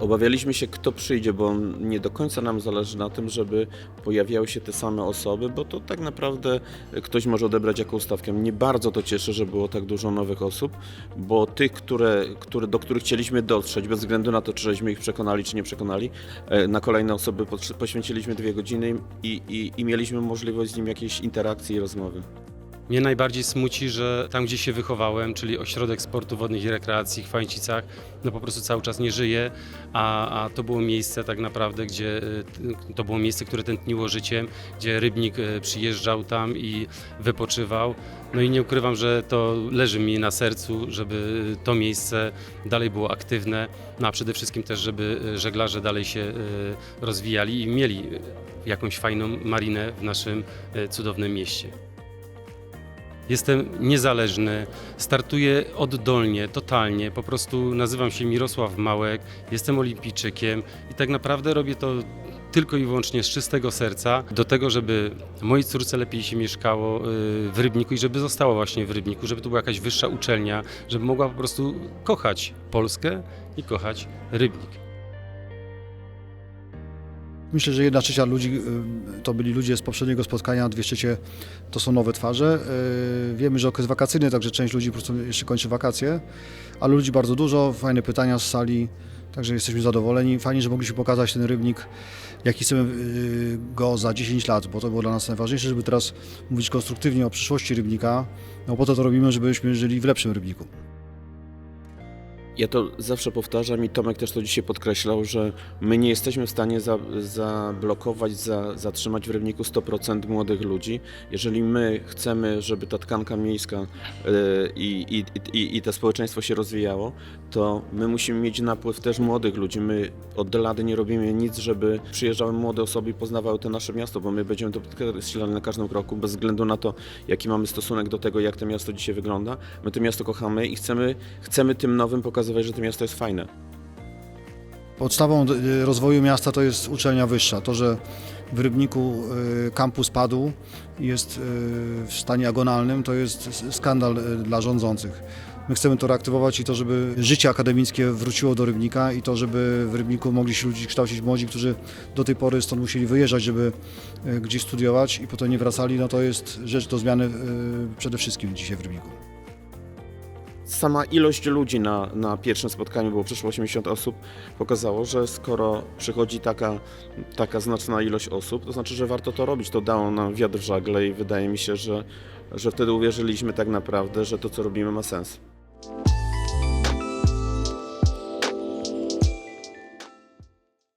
Obawialiśmy się, kto przyjdzie, bo nie do końca nam zależy na tym, żeby pojawiały się te same osoby, bo to tak naprawdę ktoś może odebrać jako ustawkę. Mnie bardzo to cieszy, że było tak dużo nowych osób, bo tych, które, które, do których chcieliśmy dotrzeć, bez względu na to, czy żeśmy ich przekonali, czy nie przekonali, e, na kolejne osoby poświęciliśmy dwie godziny i, i, i mieliśmy możliwość z nim jakiejś interakcji i rozmowy. Mnie najbardziej smuci, że tam, gdzie się wychowałem, czyli Ośrodek Sportu Wodnych i Rekreacji w Chwańcicach, no po prostu cały czas nie żyje, a, a to było miejsce tak naprawdę, gdzie y, to było miejsce, które tętniło życiem, gdzie Rybnik y, przyjeżdżał tam i wypoczywał. No i nie ukrywam, że to leży mi na sercu, żeby to miejsce dalej było aktywne, no a przede wszystkim też, żeby y, żeglarze dalej się y, rozwijali i mieli y, jakąś fajną marinę w naszym y, cudownym mieście. Jestem niezależny, startuję oddolnie, totalnie. Po prostu nazywam się Mirosław Małek, jestem olimpijczykiem i tak naprawdę robię to tylko i wyłącznie z czystego serca, do tego, żeby mojej córce lepiej się mieszkało y, w Rybniku i żeby została właśnie w Rybniku, żeby to była jakaś wyższa uczelnia, żeby mogła po prostu kochać Polskę i kochać Rybnik. Myślę, że jedna trzecia ludzi y, to byli ludzie z poprzedniego spotkania, dwie trzecie to są nowe twarze. Y, Wiemy, że okres wakacyjny, także część ludzi po prostu jeszcze kończy wakacje, ale ludzi bardzo dużo, fajne pytania z sali, także jesteśmy zadowoleni. Fajnie, że mogliśmy pokazać ten rybnik, jaki chcemy y, go za 10 lat, bo to było dla nas najważniejsze, żeby teraz mówić konstruktywnie o przyszłości rybnika. No po to to robimy, żebyśmy żyli w lepszym rybniku. Ja to zawsze powtarzam i Tomek też to dzisiaj podkreślał, że my nie jesteśmy w stanie za, zablokować, za, zatrzymać w Rybniku 100% młodych ludzi. Jeżeli my chcemy, żeby ta tkanka miejska e, i, i, i, i to społeczeństwo się rozwijało, to my musimy mieć napływ też młodych ludzi. My od lat nie robimy nic, żeby przyjeżdżały młode osoby i poznawały to nasze miasto, bo my będziemy to podkreślali na każdym kroku, bez względu na to, jaki mamy stosunek do tego, jak to miasto dzisiaj wygląda. My to miasto kochamy i chcemy, chcemy tym nowym pokazywać, że to miasto jest fajne. Podstawą y, rozwoju miasta to jest uczelnia wyższa. To, że w Rybniku y, kampus padł i jest y, w stanie agonalnym, to jest skandal dla rządzących. My chcemy to reaktywować i to, żeby życie akademickie wróciło do Rybnika i to, żeby w Rybniku mogli się ludzie kształcić młodzi, którzy do tej pory stąd musieli wyjeżdżać, żeby gdzieś studiować i potem nie wracali, no to jest rzecz do zmiany przede wszystkim dzisiaj w Rybniku. Sama ilość ludzi na, na pierwszym spotkaniu, było przeszło 80 osób, pokazało, że skoro przychodzi taka, taka znaczna ilość osób, to znaczy, że warto to robić. To dało nam wiatr w żagle i wydaje mi się, że, że wtedy uwierzyliśmy tak naprawdę, że to, co robimy, ma sens.